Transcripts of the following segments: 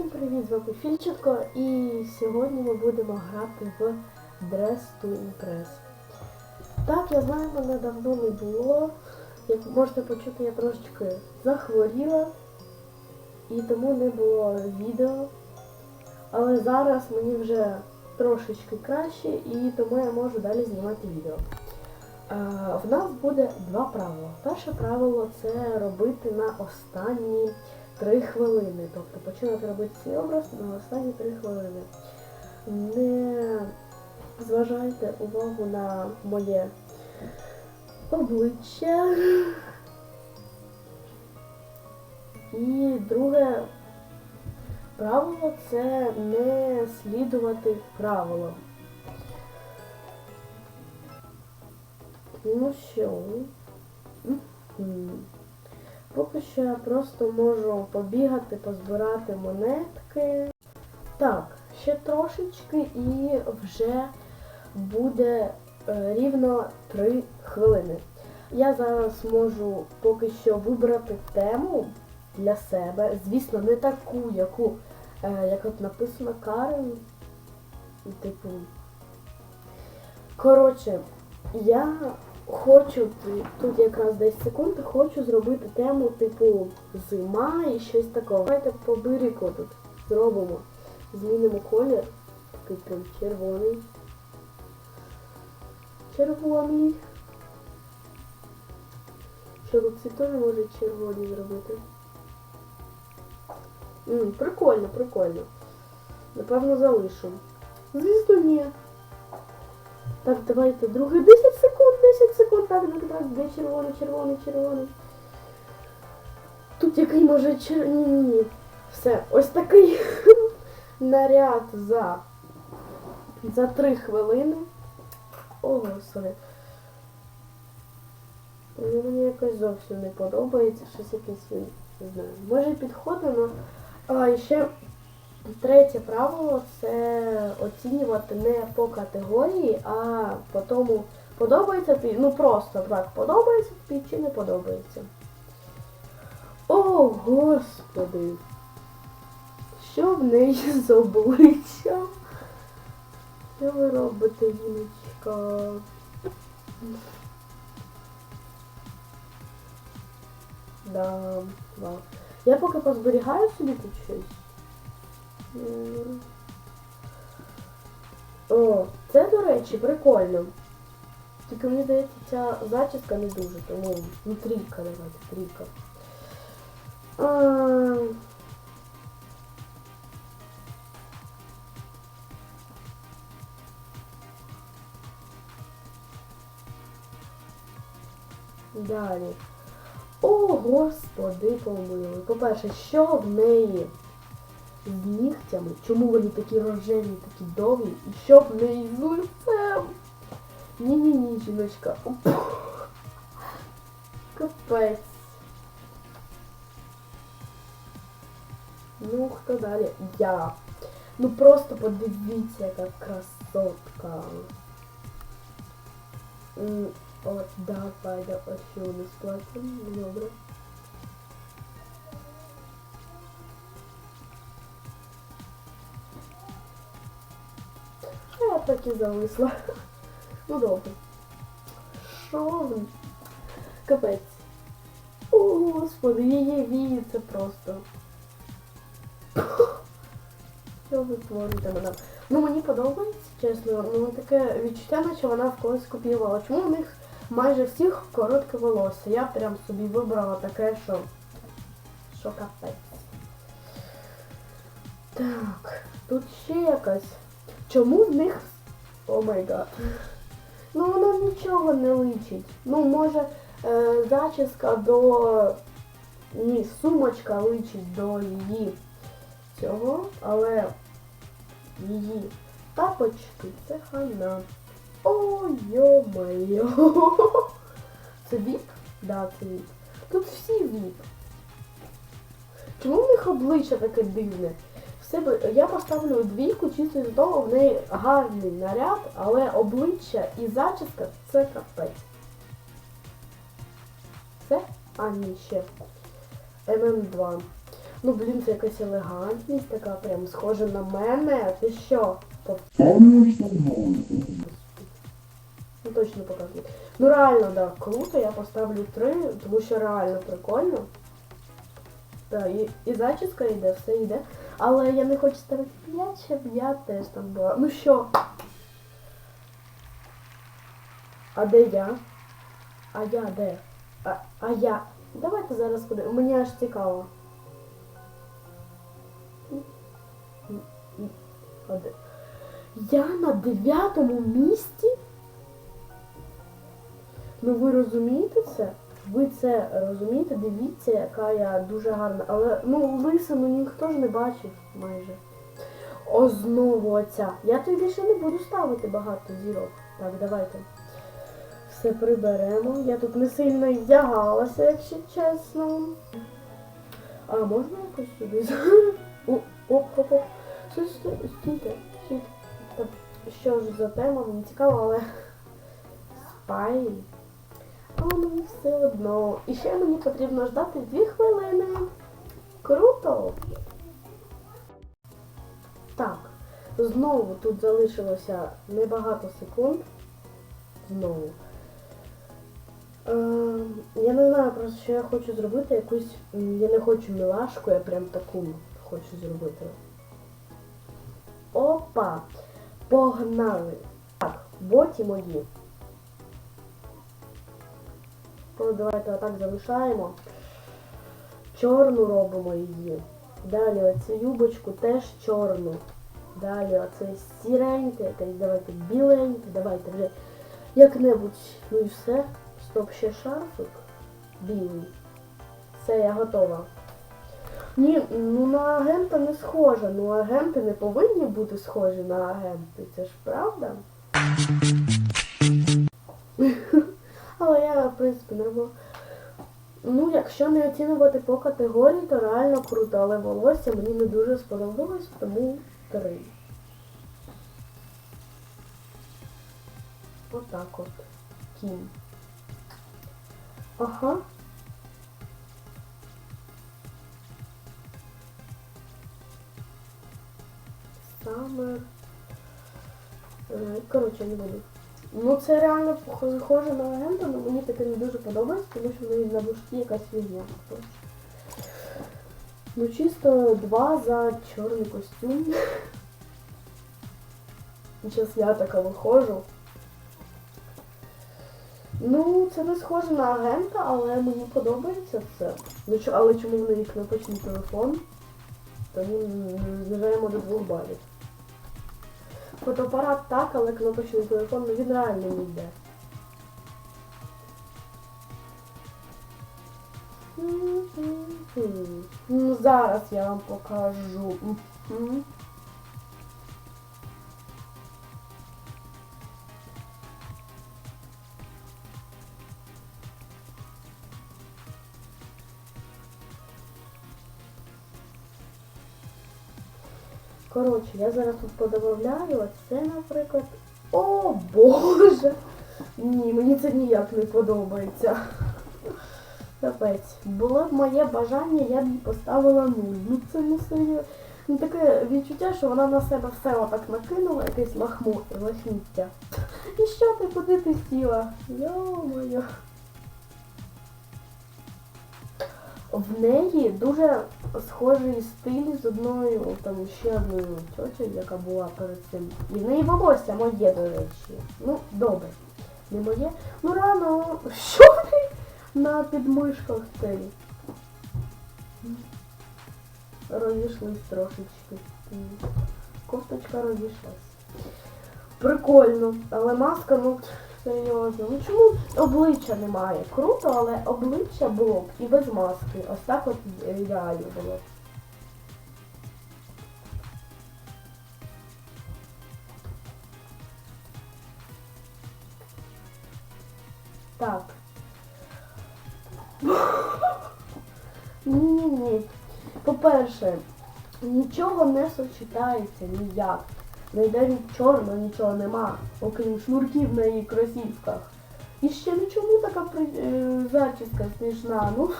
Всім привіт, з вами Фільченко і сьогодні ми будемо грати в Dress to Impress. Так, я знаю, мене давно не було. Як можете почути, я трошечки захворіла і тому не було відео. Але зараз мені вже трошечки краще і тому я можу далі знімати відео. В нас буде два правила. Перше правило це робити на останні 3 хвилини. Тобто починати робити цей образ на останні 3 хвилини. Не зважайте увагу на моє обличчя. І друге правило це не слідувати правилам. Ну що? Поки що я просто можу побігати, позбирати монетки. Так, ще трошечки і вже буде е, рівно 3 хвилини. Я зараз можу поки що вибрати тему для себе. Звісно, не таку, яку, е, як от написано Карен. Типу. Коротше, я хочу тут якраз 10 секунд, хочу зробити тему типу зима і щось такого. Давайте по бирику тут зробимо. Змінимо колір. Такий прям червоний. Червоний. Що тут ці теж можуть червоні зробити? М, прикольно, прикольно. Напевно, залишу. Звісно, ні. Так, давайте другий 10 секунд, 10 секунд, так, так, так, де червоний, червоний, червоний. Тут який може чер... Ні, ні, ні. Все, ось такий наряд за за 3 хвилини. О. Ну, Мені якось зовсім не подобається, щось якесь він, не знаю. Може підходить, але... Ще Третє правило це оцінювати не по категорії, а по тому, подобається тобі, ну просто так, подобається тобі чи не подобається. О, господи! Що в неї з обличчям? Що ви робите, жіночка? Да, да. Я поки позберігаю собі тут щось. О, це, до речі, прикольно. Тільки мені здається, ця зачіска не дуже, тому ну трійка давайте, трійка. А... Далі. О, господи, помилуй. По-перше, що в неї? З нігтями, чому вони такі рожеві, такі довгі, і що в неї з лицем? Ні-ні-ні, жіночка. Капець. Ну, хто далі? Я. Ну просто подивіться, яка красотка. От, давай, да, ось що у нас платим. Добре. Так і зависла. Ну добре. Що ви? Капець. О, господи, її вії просто. Що ви творите мене? Ну мені подобається, чесно. Ну таке відчуття, наче вона в когось копіювала. Чому у них майже всіх коротке волосся? Я прям собі вибрала таке, що... Що капець. Так, тут ще якась. Чому в них... О май гад. Ну воно нічого не личить. Ну, може, е, зачіска до... Ні, сумочка личить до її цього, але її тапочки це хана. О, йо-моє. Це віп? Да, це віп. Тут всі віп. Чому в них обличчя таке дивне? Я поставлю двійку чисто з того, в неї гарний наряд, але обличчя і зачіска це капець. Це? А, ні, ще. ММ2. Ну, блін, це якась елегантність така, прям схожа на мене. Ти що? Ну точно показує. Ну реально, да, круто, я поставлю 3, тому що реально прикольно. Так, і, і зачіска йде, все йде. Але я не хочу ставити 5, щоб я теж там була. Ну що? А де я? А я де? А, а я? Давайте зараз подивимось. Мені аж цікаво. А де? Я на дев'ятому місці? Ну ви розумієте це? Ви це розумієте? Дивіться, яка я дуже гарна. Але ну лисину ніхто ж не бачить майже. О, знову оця. Я тобі більше не буду ставити багато зірок. Так, давайте. Все приберемо. Я тут не сильно і вдягалася, якщо чесно. А можна якось сюди? Оп, оп, оп. Стой, стой, стійте, стійте. Що ж за тема, мені цікаво, але спай. Все одно. І ще мені потрібно ждати дві хвилини. Круто! Так, знову тут залишилося небагато секунд. Знову. Е, я не знаю просто, що я хочу зробити якусь. Я не хочу мілашку, я прям таку хочу зробити. Опа! Погнали! Так, боті мої. Ну, давайте отак залишаємо. Чорну робимо її. Далі оцю юбочку теж чорну. Далі оце сіреньке, якесь, давайте біленьке, давайте вже як-небудь. Ну і все. Стоп, ще шарфик. Білий. Все, я готова. Ні, ну на агента не схожа. Ну агенти не повинні бути схожі на агенти. Це ж правда? Але я, в принципі, не роблю. Ну, якщо не оцінювати по категорії, то реально круто, але волосся мені не дуже сподобалось, тому три. Отак от. Кім. Ага. Самер. Е, Коротше, не буду. Ну це реально схоже на агента, але мені таке не дуже подобається, тому що неї на бушці якась фігня. Ну чисто два за чорний костюм. Зараз я така виходжу. Ну, це не схоже на агента, але мені подобається це. Ну, але чому в неї кнопочний телефон? Тому знижаємо до двох балів. Фотоапарат так, але кнопочний телефон, ну він реально не йде. Ну, зараз я вам покажу. Коротше, я зараз тут подобавляю, оце, наприклад. О Боже! Ні, мені це ніяк не подобається. Капець. Було б моє бажання, я б їй поставила нуль. Ну це не серйозно. Ну таке відчуття, що вона на себе все отак накинула, якесь лахмо, лахміття. І що ти куди ти сіла? Йо-моє. В неї дуже схожий стиль з одною, там ще одною тьотю, яка була перед цим. І в неї волосся моє, до речі. Ну, добре. Не моє. Ну рано. Що ти на підмишках цей? Розійшлись трошечки. М. Кофточка розійшлась. Прикольно. Але маска, ну серйозно. Ну чому обличчя немає? Круто, але обличчя було б і без маски. Ось так от ідеально було. Так. Ні-ні-ні. По-перше, нічого не сочетається ніяк. Від чорного нічого нема, окрім шнурків на її кросівках. І ще ну чому така при... е, зачіска смішна? Ну,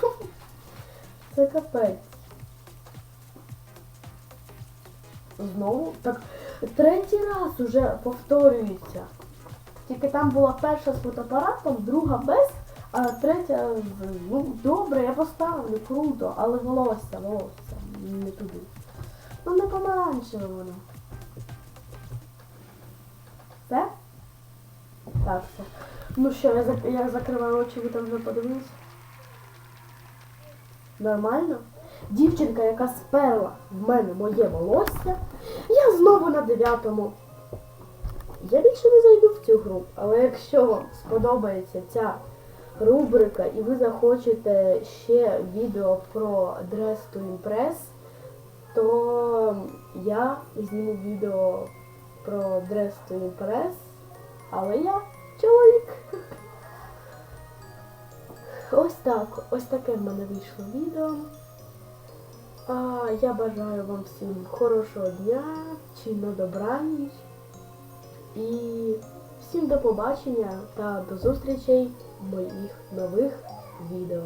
це капець. знову. Так третій раз уже повторюється. Тільки там була перша з фотоапаратом, друга без, а третя ну добре, я поставлю, круто, але волосся, волосся, не туди. Ну не помаранчеве воно. Все? Так, все. Ну що, я, я закриваю очі, ви там вже подивилися? Нормально? Дівчинка, яка сперла в мене моє волосся, я знову на дев'ятому. Я більше не зайду в цю гру, але якщо вам сподобається ця рубрика і ви захочете ще відео про Dress to Impress, то я зніму відео про Dress to Impress, але я чоловік. Ось так, ось таке в мене вийшло відео. А я бажаю вам всім хорошого дня чи на добраніч. І всім до побачення та до зустрічей в моїх нових відео.